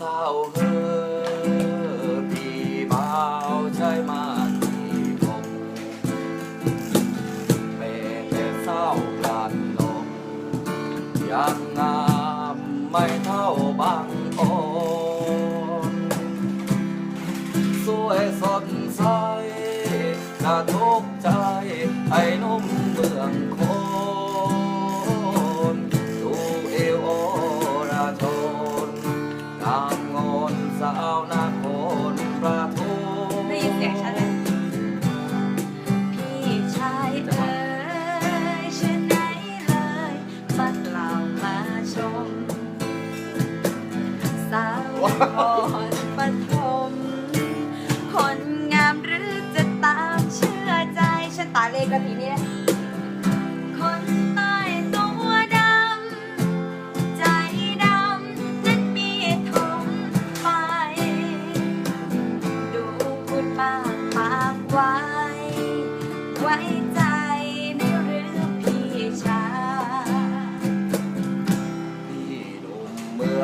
ศร้าเฮ้อพี่เบาใจมาที่ผมเแต่เศร้ากันลงยังงามไม่เท่าบางคนสวยสดใสกระทุกใจ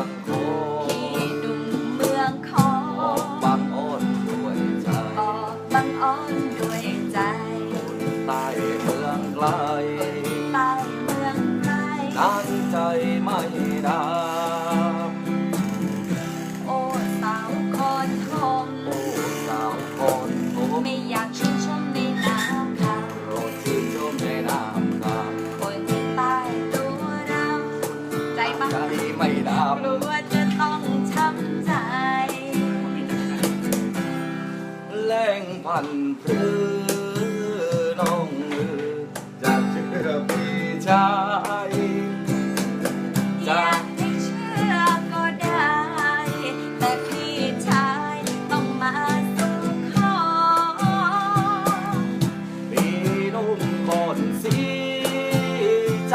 难过。 กลัวจะต้องช้ำใจ แรงพันพรือน้องเรือจากเชื่อพี่ชายจยากให้เชื่อก็ได้ แต่พี่ชายต้องมาสู่ขอปีนุ่มนสีใจ